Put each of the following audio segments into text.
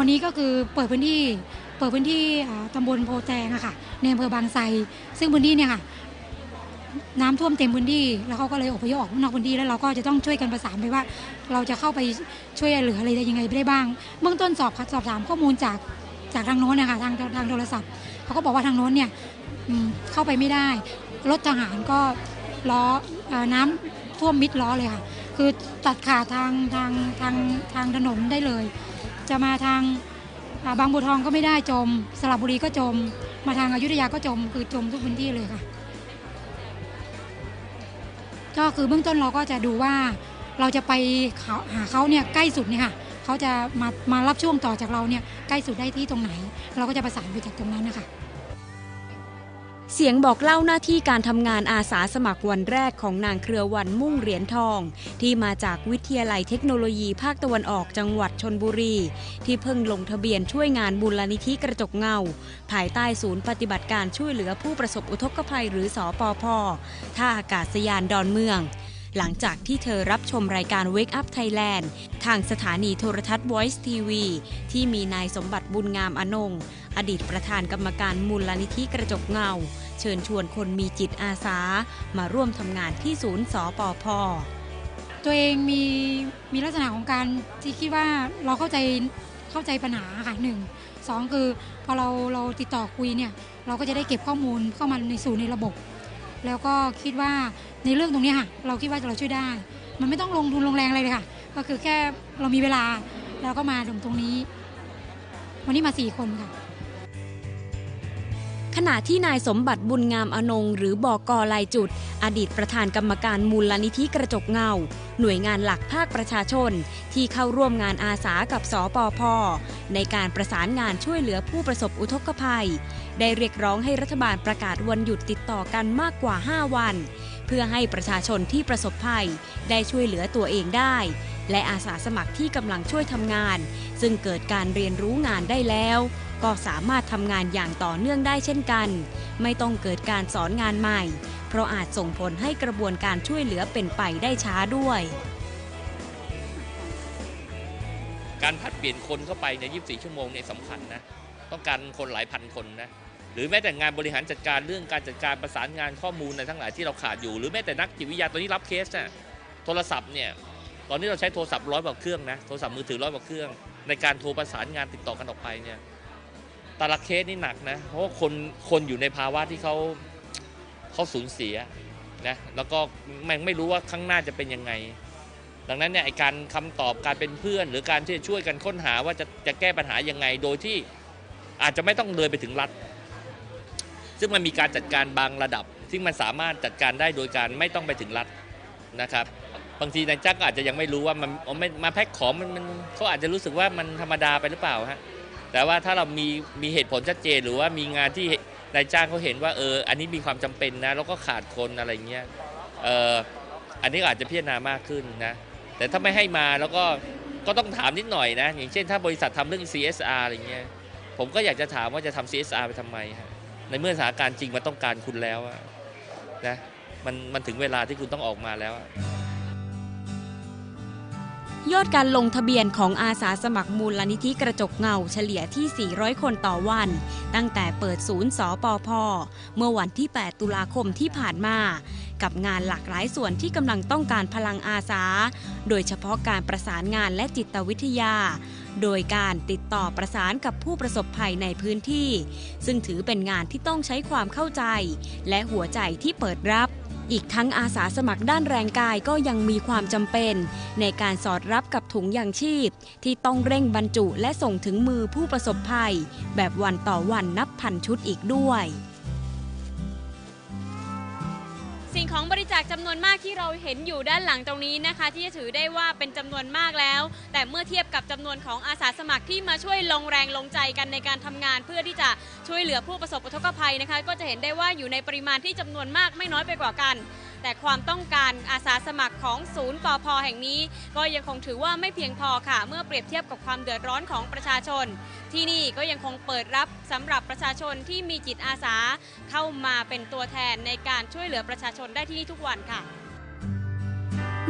วันนี้ก็คือเปิดพื้นที่เปิดพื้นที่ตำบลโพแตงอะค่ะในอำเภอบางไทรซึ่งพื้นที่เนี่ยค่ะน้ำท่วมเต็มพื้นที่ แล้วเขาก็เลยอพยพออกนอกพื้นที่แล้วเราก็จะต้องช่วยกันประสานไปว่า เราจะเข้าไปช่วยเหลืออะไรได้ยังไงได้บ้าง เบื้องต้นสอบสอบถามข้อมูลจากจากทางโน้นนะคะทางทางโทรศัพท์เขาก็บอกว่าทางโน้นเนี่ยเข้าไปไม่ได้ รถทหารก็ล้อเอ่อน้ำท่วมมิดล้อเลยค่ะ คือตัดขาดทางทางทางทางถนนได้เลย จะมาทางบางบัวทองก็ไม่ได้จม สระบุรีก็จม มาทางอายุทยาก็จม คือจมทุกพื้นที่เลยค่ะ ก็คือเบื้องต้นเราก็จะดูว่าเราจะไปาหาเขาเนี่ยใกล้สุดเนี่ยค่ะเขาจะมามารับช่วงต่อจากเราเนี่ยใกล้สุดได้ที่ตรงไหน เราก็จะประสานไปจากตรงนั้นนะคะ เสียงบอกเล่าหน้าที่การทำงานอาสาสมัครวันแรกของนางเครือวันมุ่งเหรียญทอง ที่มาจากวิทยาลัยเทคโนโลยีภาคตะวันออกจังหวัดชนบุรี ที่เพิ่งลงทะเบียนช่วยงานบุลนิธิกระจกเงา ภายใต้ศูนย์ปฏิบัติการช่วยเหลือผู้ประสบอุทกภัยหรือสอปอพท่าอากาศยานดอนเมือง หลังจากที่เธอรับชมรายการ Wake Up Thailand ทางสถานีโทรทัศน์ Voice TV ที่มีนายสมบัติบุญงามอนงอดีตประธานกรรมการมูลนิธิกระจกเงา เชิญชวนคนมีจิตอาสา มาร่วมทำงานที่ศูนย์สปพตัวเองมีมีลักษณะของการที่คิดว่าเราเข้าใจเข้าใจปัญหาค่ะหนึ่งสองคือพอเราเราติดต่อคุยเนี่ยเราก็จะได้เก็บข้อมูลเข้ามาในสู่ในระบบ แล้วก็คิดว่าในเรื่องตรงนี้ค่ะ เราคิดว่าเราช่วยได้ มันไม่ต้องลงทุนลงแรงอะไรเลยค่ะ ก็คือแค่เรามีเวลาเราก็มาตรงตรงนี้ วันนี้มาสี่คนค่ะ ขณะที่นายสมบัติบุญงามอนงหรือบอกอลายจุด อดีตประธานกรรมการมูลนิธิกระจกเงา หน่วยงานหลักภาคประชาชน ที่เข้าร่วมงานอาสากับสปพในการประสานงานช่วยเหลือผู้ประสบอุทกภัย ได้เรียกร้องให้รัฐบาลประกาศวันหยุดติดต่อกันมากกว่า 5 วัน เพื่อให้ประชาชนที่ประสบภัย ได้ช่วยเหลือตัวเองได้ และอาสาสมัครที่กำลังช่วยทำงาน ซึ่งเกิดการเรียนรู้งานได้แล้ว ก็สามารถทำงานอย่างต่อเนื่องได้เช่นกัน ไม่ต้องเกิดการสอนงานใหม่ เพราะอาจส่งผลให้กระบวนการช่วยเหลือเป็นไปได้ช้าด้วย การผลัดเปลี่ยนคนเข้าไปใน 24 ชั่วโมงเนี่ยสำคัญนะ ต้องการคนหลายพันคนนะ หรือแม้แต่งานบริหารจัดการเรื่องการจัดการประสานงานข้อมูลในทั้งหลายที่เราขาดอยู่ หรือแม้แต่นักจิตวิทยาตอนนี้รับเคสนะโทรศัพท์เนี่ยตอนนี้เราใช้โทรศัพท์ร้อยกว่าเครื่องนะ โทรศัพท์มือถือร้อยกว่าเครื่อง ในการโทรประสานงานติดต่อกันออกไปเนี่ย แต่ละเคสนี่หนักนะ เพราะว่าคนคนอยู่ในภาวะที่เขาเขาสูญเสียนะแล้วก็แม่งไม่รู้ว่าข้างหน้าจะเป็นยังไง ดังนั้นเนี่ยไอการคำตอบการเป็นเพื่อน หรือการที่จะช่วยกันค้นหาว่าจะจะแก้ปัญหายังไง โดยที่อาจจะไม่ต้องเลยไปถึงรัฐ ซึ่งมันมีการจัดการบางระดับ ซึ่งมันสามารถจัดการได้โดยการไม่ต้องไปถึงรัฐนะครับบางทีนายจ้างก็อาจจะยังไม่รู้ว่ามันมาแพ็คของมันมันเขาอาจจะรู้สึกว่ามันธรรมดาไปหรือเปล่าฮะ แต่ว่าถ้าเรามีมีเหตุผลชัดเจนหรือว่ามีงานที่นายจ้างเขาเห็นว่าเอออันนี้มีความจำเป็นนะแล้วก็ขาดคนอะไรเงี้ยเอออันนี้อาจจะพิจารณามากขึ้นนะแต่ถ้าไม่ให้มาแล้วก็ก็ต้องถามนิดหน่อยนะ อย่างเช่นถ้าบริษัททำเรื่อง CSR อะไรเงี้ยผมก็อยากจะถามว่าจะทำ CSR ไปทำไมฮะในเมื่อสถานการณ์จริงมันต้องการคุณแล้วนะมันมันถึงเวลาที่คุณต้องออกมาแล้ว ยอดการลงทะเบียนของอาสาสมัครมูลนิธิกระจกเงาเฉลี่ยที่ 400 คนต่อวัน ตั้งแต่เปิดศูนย์สปพเมื่อวันที่ 8 ตุลาคมที่ผ่านมา กับงานหลากหลายส่วนที่กำลังต้องการพลังอาสา โดยเฉพาะการประสานงานและจิตวิทยา โดยการติดต่อประสานกับผู้ประสบภัยในพื้นที่ ซึ่งถือเป็นงานที่ต้องใช้ความเข้าใจ และหัวใจที่เปิดรับ อีกทั้งอาสาสมัครด้านแรงกายก็ยังมีความจำเป็น ในการสอดรับกับถุงยางชีพ ที่ต้องเร่งบรรจุและส่งถึงมือผู้ประสบภัย แบบวันต่อวันนับพันชุดอีกด้วย ของบริจาคจำนวนมากที่เราเห็นอยู่ด้านหลังตรงนี้นะคะ ที่จะถือได้ว่าเป็นจำนวนมากแล้ว แต่เมื่อเทียบกับจำนวนของอาสาสมัครที่มาช่วยลงแรงลงใจกันในการทำงาน เพื่อที่จะช่วยเหลือผู้ประสบอุทกภัยนะคะ ก็จะเห็นได้ว่าอยู่ในปริมาณที่จำนวนมากไม่น้อยไปกว่ากันแต่ความต้องการอาสาสมัครของศูนย์ปอพแห่งนี้ ก็ยังคงถือว่าไม่เพียงพอค่ะ เมื่อเปรียบเทียบกับความเดือดร้อนของประชาชน ที่นี่ก็ยังคงเปิดรับสำหรับประชาชนที่มีจิตอาสาเข้ามาเป็นตัวแทนในการช่วยเหลือประชาชนได้ที่นี่ทุกวันค่ะ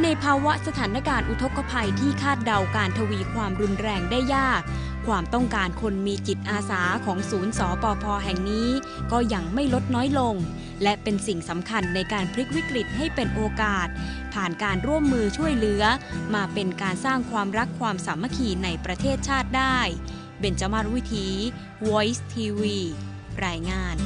ในภาวะสถานการณ์อุทกภัยที่คาดเดาการทวีความรุนแรงได้ยาก ความต้องการคนมีจิตอาสาของศูนย์สปพแห่งนี้ ก็ยังไม่ลดน้อยลง และเป็นสิ่งสำคัญในการพลิกวิกฤตให้เป็นโอกาส ผ่านการร่วมมือช่วยเหลือ มาเป็นการสร้างความรักความสามัคคีในประเทศชาติได้ เบญจมาศวิถี Voice TV รายงาน